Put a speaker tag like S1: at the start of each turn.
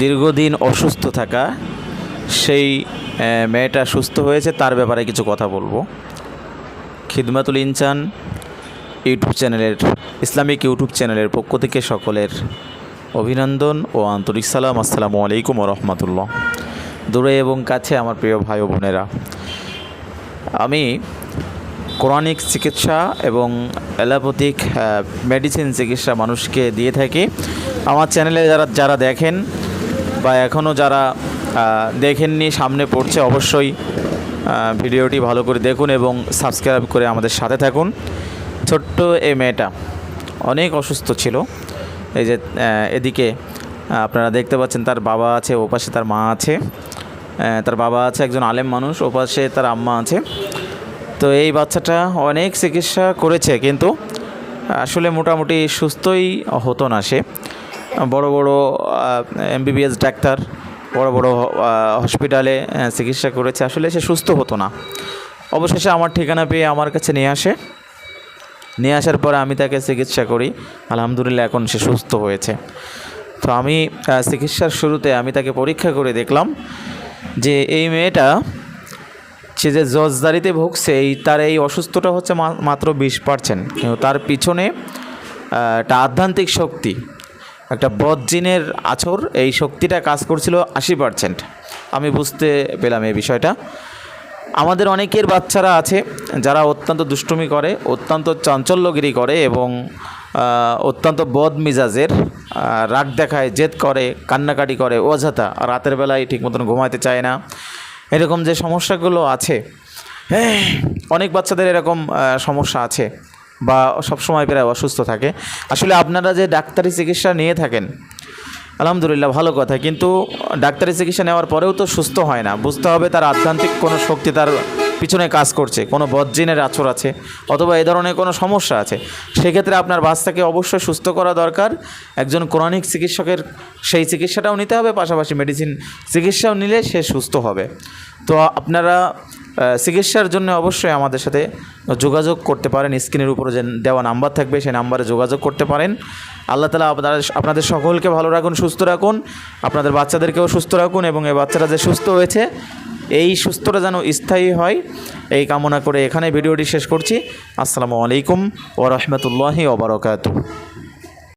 S1: দীর্ঘদিন অসুস্থ থাকা সেই মেয়েটা সুস্থ হয়েছে, তার ব্যাপারে কিছু কথা বলব। খিদমাতুল ইনসান ইউটিউব চ্যানেলের, ইসলামিক ইউটিউব চ্যানেলের পক্ষ থেকে সকলের অভিনন্দন ও আন্তরিক সালাম। আসসালামু আলাইকুম রহমতুল্লাহ। দূরে এবং কাছে আমার প্রিয় ভাই ও বোনেরা, আমি কোরআনিক চিকিৎসা এবং অ্যালোপ্যাথিক মেডিসিন চিকিৎসা মানুষকে দিয়ে থাকি। আমার চ্যানেলে যারা যারা দেখেন বা এখনও যারা দেখেননি, সামনে পড়ছে, অবশ্যই ভিডিওটি ভালো করে দেখুন এবং সাবস্ক্রাইব করে আমাদের সাথে থাকুন। ছোট্ট এই মেয়েটা অনেক অসুস্থ ছিল। এই যে এদিকে আপনারা দেখতে পাচ্ছেন তার বাবা আছে, ওপাশে তার মা আছে। তার বাবা আছে, একজন আলেম মানুষ, ওপাশে তার আম্মা আছে। তো এই বাচ্চাটা অনেক চিকিৎসা করেছে, কিন্তু আসলে মোটামুটি সুস্থই হতো না সে। বড় বড় এমবিবিএস ডাক্তার, বড় বড় হসপিটালে চিকিৎসা করেছে। আসলে সে সুস্থ হতো না। অবশেষে আমার ঠিকানা পেয়ে আমার কাছে নিয়ে আসে। নিয়ে আসার পরে আমি তাকে চিকিৎসা করি। আলহামদুলিল্লাহ, এখন সে সুস্থ হয়েছে। তো আমি চিকিৎসার শুরুতে আমি তাকে পরীক্ষা করে দেখলাম যে এই মেয়েটা, সে যে জজদারিতে ভুগছে, এই তার এই অসুস্থটা হচ্ছে মাত্র বিশ পার্সেন্ট তার পিছনে একটা আধ্যাত্মিক শক্তি। একটা বদজিনের আছর এই শক্তিটা কাজ করছিল আশি পার্সেন্ট আমি বুঝতে পেলাম এই বিষয়টা। আমাদের অনেকের বাচ্চারা আছে যারা অত্যন্ত দুষ্টুমি করে অত্যন্ত চাঞ্চল্যগিরি করে এবং অত্যন্ত বদ মিজাজের রাগ দেখায় জেদ করে কান্নাকাটি করে অযথা রাতের বেলায় ঠিক মতন ঘুমাইতে চায় না। এরকম যে সমস্যাগুলো আছে হ্যাঁ, অনেক বাচ্চাদের এরকম সমস্যা আছে। বা সবসময় প্রায় অসুস্থ থাকে। আসলে আপনারা যে ডাক্তারি চিকিৎসা নিয়ে থাকেন, আলহামদুলিল্লাহ ভালো কথা। কিন্তু ডাক্তারি চিকিৎসা নেওয়ার পরেও তো সুস্থ হয় না। বুঝতে হবে তার আধ্যাত্মিক কোনো শক্তি তার পিছনে কাজ করছে, কোনো বজ্জিনের আচর আছে, অথবা এ ধরনের কোনো সমস্যা আছে। সেক্ষেত্রে আপনার বাচ্চাকে অবশ্যই সুস্থ করা দরকার। একজন কোরআনিক চিকিৎসকের সেই চিকিৎসাটাও নিতে হবে, পাশাপাশি মেডিসিন চিকিৎসাও নিলে সে সুস্থ হবে। তো আপনারা চিকিৎসার জন্য অবশ্যই আমাদের সাথে যোগাযোগ করতে পারেন। স্ক্রিনের উপরে যে দেওয়া নাম্বার থাকবে, সেই নাম্বারে যোগাযোগ করতে পারেন। আল্লাহ তালা আপনারা আপনাদের সকলকে ভালো রাখুন, সুস্থ রাখুন, আপনাদের বাচ্চাদেরকেও সুস্থ রাখুন এবং এই বাচ্চারা যে সুস্থ হয়েছে, এই সুস্থটা যেন স্থায়ী হয়, এই কামনা করে এখানে ভিডিওটি শেষ করছি। আসসালামু আলাইকুম ও রহমতুল্লাহি ওবরকাতু